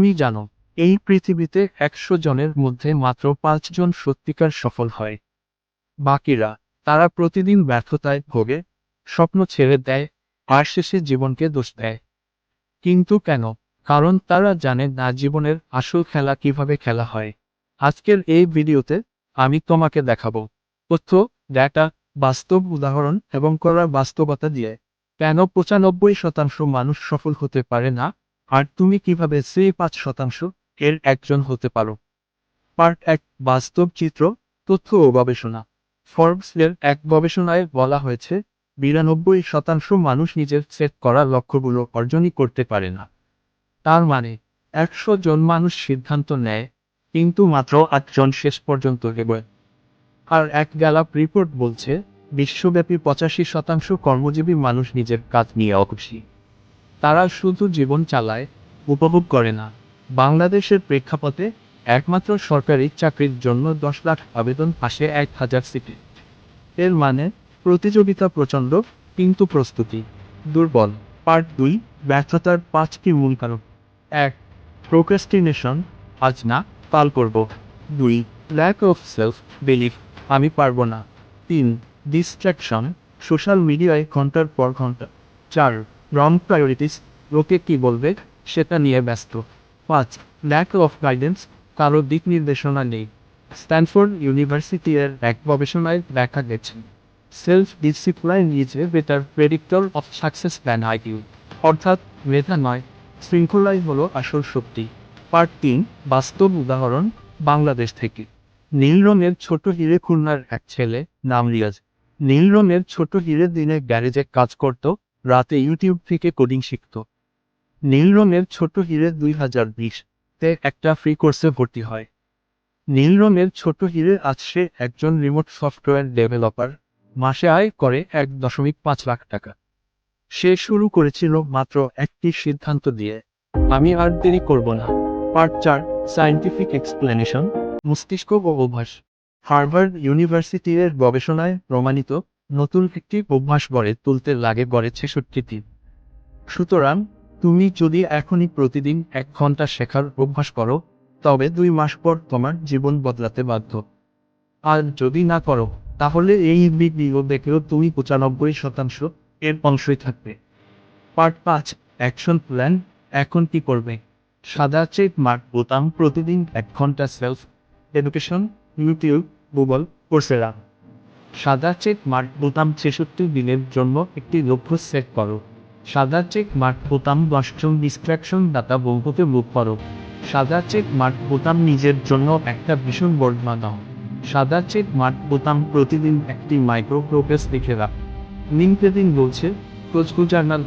তুমি জানো, এই পৃথিবীতে একশো জনের মধ্যে মাত্র পাঁচজন সত্যিকার সফল হয়। বাকিরা, তারা প্রতিদিন ব্যর্থতায় ভোগে, স্বপ্ন ছেড়ে দেয়, আর শেষে জীবনকে দোষ দেয়। কিন্তু কেন? কারণ তারা জানে না জীবনের আসল খেলা কীভাবে খেলা হয়। আজকের এই ভিডিওতে আমি তোমাকে দেখাবো তথ্য ডেটা বাস্তব উদাহরণ এবং করার বাস্তবতা দিয়ে। কেন পঁচানব্বই শতাংশ মানুষ সফল হতে পারে না? আর তুমি কীভাবে সে পাঁচ শতাংশ এর একজন হতে পারো? পার্ট এক, বাস্তব চিত্র, তথ্য ও গবেষণা। ফর্বস এর এক গবেষণায় বলা হয়েছে, বিরানব্বই শতাংশ মানুষ নিজের সেট করা লক্ষ্যগুলো অর্জনই করতে পারে না। তার মানে একশো জন মানুষ সিদ্ধান্ত নেয়, কিন্তু মাত্র আটজন শেষ পর্যন্ত এগোয়। আর এক গ্যালাপ রিপোর্ট বলছে, বিশ্বব্যাপী পঁচাশি শতাংশ কর্মজীবী মানুষ নিজের কাজ নিয়ে অখুশি। তারা শুধু জীবন চালায়, উপভোগ করে না। বাংলাদেশের প্রেক্ষাপটে একমাত্র সরকারি চাকরির জন্য দশ লাখ আবেদন আসে এক হাজার সিটে। এর মানে প্রতিযোগিতা প্রচণ্ড, কিন্তু প্রস্তুতি। দুর্বল। পার্ট দুই, ব্যর্থতার পাঁচটি মূল কারণ। এক প্রোক্রাস্টিনেশন আজ না, কাল করব। দুই ল্যাক অফ সেলফ বিলিফ আমি পারব না। তিন ডিস্ট্রাকশন সোশ্যাল মিডিয়ায় ঘণ্টার পর ঘণ্টা। চার রং প্রায়োরিটিস লোকে কি বলবে, সেটা নিয়ে ব্যস্ত। পাঁচ ল্যাক অফ গাইডেন্স কারও দিক নির্দেশনা নেই। স্ট্যানফোর্ড ইউনিভার্সিটি এর এক গবেষণায় দেখা গেছে self discipline is a better predictor of success than IQ অর্থাৎ মেধা নয়, শৃঙ্খলাই হলো আসল শক্তি। পার্ট তিন, বাস্তব উদাহরণ, বাংলাদেশ থেকে। নীল রঙের ছোট হিরে খুলনার এক ছেলে, নাম রিয়াজ। নীল রঙের ছোট হিরে দিনে গ্যারেজে কাজ করত রাতে ইউটিউব থেকে কোডিং শিখত। নীল রঙের ছোট হিরে দুই হাজার বিশ তে একটা ফ্রি কোর্সে ভর্তি হয়। নীল রঙের ছোট হিরে সে একজন রিমোট সফটওয়্যার ডেভেলপার মাসে আয় করে এক দশমিক পাঁচ লাখ টাকা। সে শুরু করেছিল মাত্র একটি সিদ্ধান্ত দিয়ে। আমি আর দেরি করব না। পার্ট চার সায়েন্টিফিক এক্সপ্লেনেশন মস্তিষ্ক ও অভ্যাস। হার্ভার্ড ইউনিভার্সিটির গবেষণায় প্রমাণিত নতুন একটি অভ্যাস গড়ে তুলতে লাগে গড়ে ছেষট্টি দিন সুতরাং, তুমি যদি এখনই প্রতিদিন এক ঘণ্টা শেখার অভ্যাস করো, তবে দুই মাস পর তোমার জীবন বদলাতে বাধ্য। আর যদি না করো, তাহলে এই ভিডিও দেখেও তুমি পঁচানব্বই শতাংশ এর অংশই থাকবে। পার্ট পাঁচ, অ্যাকশন প্ল্যান, এখন কি করবে? সাদা চেক মার্ক বোতাম প্রতিদিন এক ঘণ্টা self, education, YouTube, Google, Coursera. সাদা চেক মার্ক বোতাম ছেষট্টি দিনের জন্য একটি লক্ষ্য সেট করো। সাদা চেক মার্ক বোতাম দশজন ডিস্ট্রাকশন দাতা বন্ধুকে মুখ করো। সাদা চেক মার্ক বোতাম নিজের জন্য একটা ভীষণ বোর্ড বানাও সাদা চেক মার্ক বোতাম প্রতিদিন একটি মাইক্রো দেখে রাখ। লিঙ্কডিন বলছে কোচকু জার্নাল